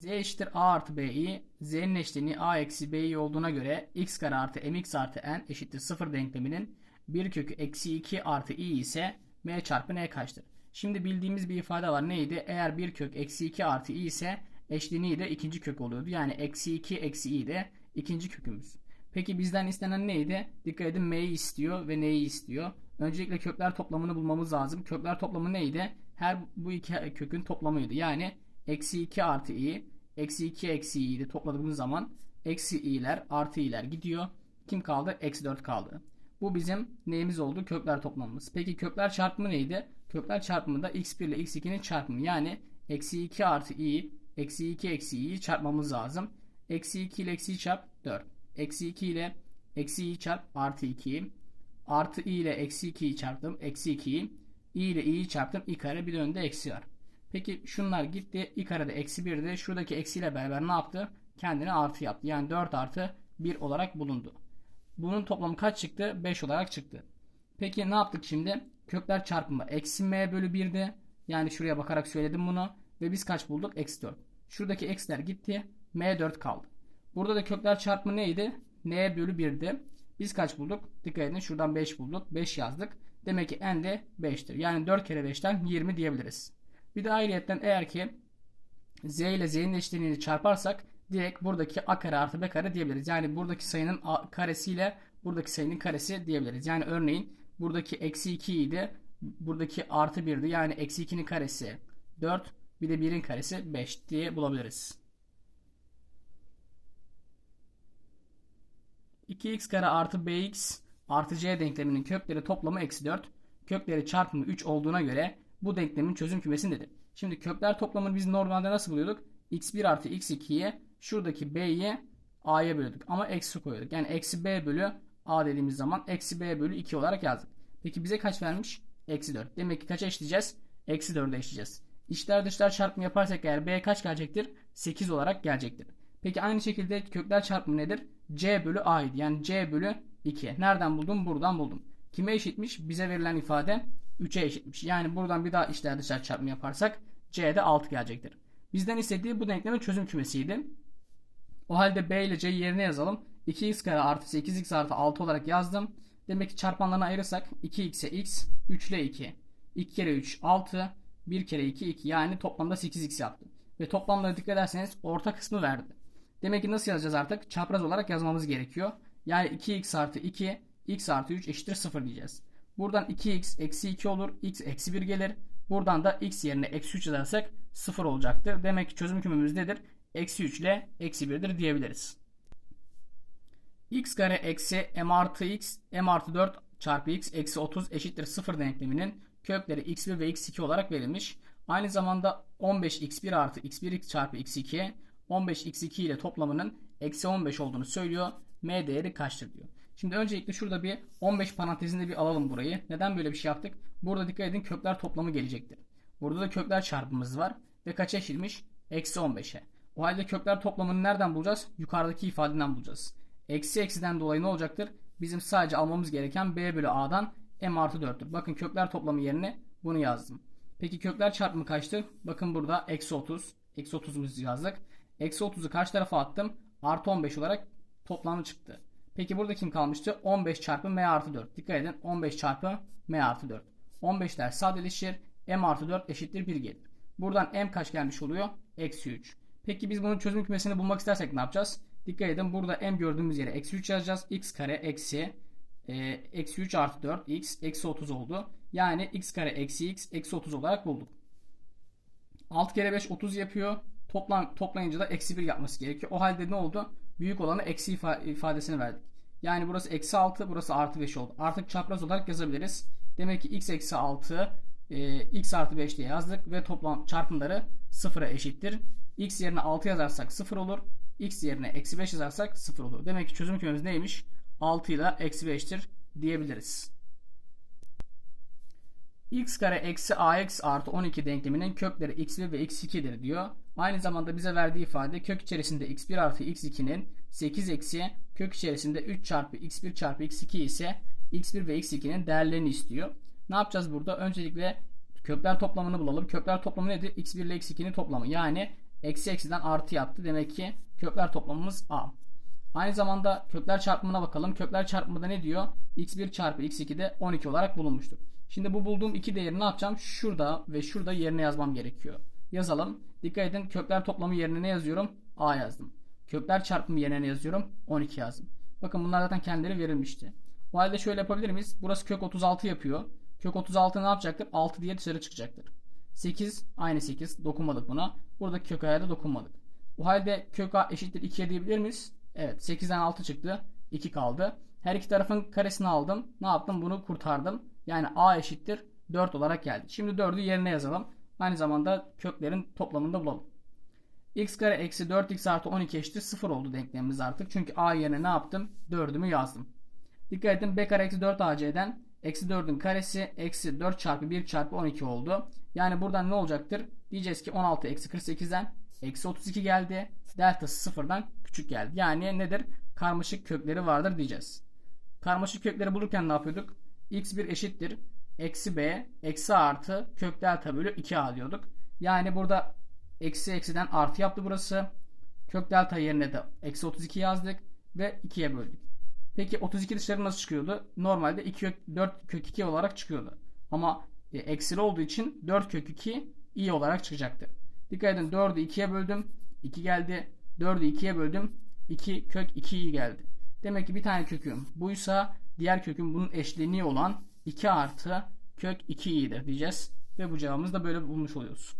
z eşittir a artı b'yi z'nin eşleniği a eksi b'yi olduğuna göre x kare artı mx artı n eşittir 0 denkleminin bir kökü eksi 2 artı i ise m çarpı n kaçtır? Şimdi bildiğimiz bir ifade var. Neydi? Eğer bir kök eksi 2 artı i ise eşleniği de ikinci kök oluyordu. Yani eksi 2 eksi i de ikinci kökümüz. Peki bizden istenen neydi? Dikkat edin m'yi istiyor ve n'yi istiyor. Öncelikle kökler toplamını bulmamız lazım. Kökler toplamı neydi? Her bu iki kökün toplamıydı. Yani eksi 2 artı i, eksi 2 eksi i'yi de topladığımız zaman eksi i'ler artı i'ler gidiyor. Kim kaldı? Eksi 4 kaldı. Bu bizim neyimiz oldu? Kökler toplamımız. Peki kökler çarpımı neydi? Kökler çarpımı da x1 ile x2'nin çarpımı. Yani eksi 2 artı i, eksi 2 eksi i'yi çarpmamız lazım. Eksi 2 ile eksiyi çarp 4. Eksi 2 ile eksi i'yi çarp artı 2'yi. Artı i ile eksi 2'yi çarptım. Eksi 2'yi. i ile i'yi çarptım. i kare bir de önde eksi var. Peki şunlar gitti. i kare de eksi 1'de. Şuradaki eksiyle beraber ne yaptı? Kendine artı yaptı. Yani 4 artı 1 olarak bulundu. Bunun toplamı kaç çıktı? 5 olarak çıktı. Peki ne yaptık şimdi? Kökler çarpımı eksi m bölü 1'de. Yani şuraya bakarak söyledim bunu. Ve biz kaç bulduk? Eksi 4. Şuradaki eksiler gitti. m4 kaldı. Burada da kökler çarpımı neydi? n bölü 1'di. Biz kaç bulduk? Dikkat edin şuradan 5 bulduk. 5 yazdık. Demek ki n de 5'tir. Yani 4 kere 5'ten 20 diyebiliriz. Bir de ayrıyetten eğer ki z ile z'nin eşleniğini çarparsak direkt buradaki a kare artı b kare diyebiliriz. Yani buradaki sayının a karesiyle buradaki sayının karesi diyebiliriz. Yani örneğin buradaki eksi 2 idi. Buradaki artı 1'di. Yani eksi 2'nin karesi 4 bir de 1'in karesi 5 diye bulabiliriz. 2x kare artı bx artı c denkleminin kökleri toplamı eksi 4. Kökleri çarpımı 3 olduğuna göre bu denklemin çözüm kümesi nedir? Şimdi kökler toplamını biz normalde nasıl buluyorduk? x1 artı x2'ye şuradaki b'ye a'ya bölüyorduk. Ama eksi koyuyorduk. Yani eksi b bölü a dediğimiz zaman eksi b bölü 2 olarak yazdık. Peki bize kaç vermiş? Eksi 4. Demek ki kaça eşleyeceğiz? Eksi 4'e eşleyeceğiz. İçler dışlar çarpımı yaparsak eğer b kaç gelecektir? 8 olarak gelecektir. Peki aynı şekilde kökler çarpımı nedir? c bölü a idi. Yani c bölü 2. Nereden buldum? Buradan buldum. Kime eşitmiş? Bize verilen ifade 3'e eşitmiş. Yani buradan bir daha içler dışlar çarpımı yaparsak c'de 6 gelecektir. Bizden istediği bu denklemin çözüm kümesiydi. O halde b ile c'yi yerine yazalım. 2x kare artı 8x artı 6 olarak yazdım. Demek ki çarpanlarını ayırırsak 2x'e x, 3 ile 2. 2 kere 3 6, 1 kere 2 2 yani toplamda 8x yaptı. Ve toplamlara dikkat ederseniz orta kısmı verdi. Demek ki nasıl yazacağız artık? Çapraz olarak yazmamız gerekiyor. Yani 2x artı 2, x artı 3 eşittir 0 diyeceğiz. Buradan 2x eksi 2 olur, x eksi 1 gelir. Buradan da x yerine eksi 3 yazarsek 0 olacaktır. Demek ki çözüm kümemiz nedir? Eksi 3 ile eksi 1'dir diyebiliriz. x kare eksi m artı x, m artı 4 çarpı x eksi 30 eşittir 0 denkleminin kökleri x1 ve x2 olarak verilmiş. Aynı zamanda 15x1 artı x1x çarpı x2 15x2 ile toplamının eksi 15 olduğunu söylüyor. M değeri kaçtır diyor. Şimdi öncelikle şurada bir 15 parantezinde bir alalım burayı. Neden böyle bir şey yaptık? Burada dikkat edin kökler toplamı gelecektir. Burada da kökler çarpımımız var. Ve kaça eşitmiş? Eksi 15'e. O halde kökler toplamını nereden bulacağız? Yukarıdaki ifadeden bulacağız. Eksi eksiden dolayı ne olacaktır? Bizim sadece almamız gereken b bölü a'dan m artı 4'tür. Bakın kökler toplamı yerine bunu yazdım. Peki kökler çarpımı kaçtı? Bakın burada eksi 30. Eksi 30'umuzu yazdık. Eksi 30'u karşı tarafa attım. Artı 15 olarak toplamı çıktı. Peki burada kim kalmıştı? 15 çarpı m artı 4. Dikkat edin 15 çarpı m artı 4. 15'ler sadeleşir. m artı 4 eşittir 1 gelir. Buradan m kaç gelmiş oluyor? Eksi 3. Peki biz bunun çözüm kümesini bulmak istersek ne yapacağız? Dikkat edin burada m gördüğümüz yere eksi 3 yazacağız. x kare eksi e, eksi 3 artı 4 x eksi 30 oldu. Yani x kare eksi x eksi 30 olarak bulduk. 6 kere 5 30 yapıyor. Toplam, toplayınca da eksi 1 yapması gerekiyor. O halde ne oldu? Büyük olanı eksi ifadesini verdik. Yani burası eksi 6 burası artı 5 oldu. Artık çapraz olarak yazabiliriz. Demek ki x eksi 6 e, x artı 5 diye yazdık ve toplam çarpımları 0'a eşittir. x yerine 6 yazarsak 0 olur. x yerine eksi 5 yazarsak 0 olur. Demek ki çözüm kümemiz neymiş? 6 ile eksi 5'tir diyebiliriz. x kare eksi ax artı 12 denkleminin kökleri x1 ve x2'dir diyor. Aynı zamanda bize verdiği ifade kök içerisinde x1 artı x2'nin 8 eksi kök içerisinde 3 çarpı x1 çarpı x2 ise x1 ve x2'nin değerlerini istiyor. Ne yapacağız burada? Öncelikle kökler toplamını bulalım. Kökler toplamı nedir? x1 ile x2'nin toplamı. Yani Eksi eksiden artı yaptı. Demek ki kökler toplamımız A. Aynı zamanda kökler çarpımına bakalım. Kökler çarpımında ne diyor? x1 çarpı x2 de 12 olarak bulunmuştur. Şimdi bu bulduğum iki değeri ne yapacağım? Şurada ve şurada yerine yazmam gerekiyor. Yazalım. Dikkat edin kökler toplamı yerine ne yazıyorum? A yazdım. Kökler çarpımı yerine ne yazıyorum? 12 yazdım. Bakın bunlar zaten kendileri verilmişti. O halde şöyle yapabilir miyiz? Burası kök 36 yapıyor. Kök 36 ne yapacaktır? 6 diye dışarı çıkacaktır. 8 aynı 8 dokunmadık buna. Buradaki kök a'ya da dokunmadık. O halde kök a eşittir 2'ye diyebilir miyiz? Evet 8'den 6 çıktı. 2 kaldı. Her iki tarafın karesini aldım. Ne yaptım? Bunu kurtardım. Yani a eşittir 4 olarak geldi. Şimdi 4'ü yerine yazalım. Aynı zamanda köklerin toplamını da bulalım. x kare eksi 4x artı 12 eşittir 0 oldu denklemimiz artık. Çünkü a yerine ne yaptım? 4'ümü yazdım. Dikkat edin b kare eksi 4 ac'den eksi 4'ün karesi eksi 4 çarpı 1 çarpı 12 oldu. Yani buradan ne olacaktır? Diyeceğiz ki 16 eksi 48'den eksi 32 geldi. Deltası sıfırdan küçük geldi. Yani nedir? Karmaşık kökleri vardır diyeceğiz. Karmaşık kökleri bulurken ne yapıyorduk? x1 eşittir. Eksi b eksi artı kök delta bölü 2a diyorduk. Yani burada eksi eksiden artı yaptı burası. Kök delta yerine de eksi 32 yazdık ve 2'ye böldük. Peki 32 dışarı nasıl çıkıyordu? Normalde 2 kök, 4 kök 2 olarak çıkıyordu. Ama e, eksili olduğu için 4 kök 2 i olarak çıkacaktı. Dikkat edin 4'ü 2'ye böldüm. 2 geldi. 4'ü 2'ye böldüm. 2 kök 2 i geldi. Demek ki bir tane köküm buysa diğer kökün bunun eşleniği olan 2 artı kök 2 i'dir diyeceğiz. Ve bu cevabımızı da böyle bulmuş oluyoruz.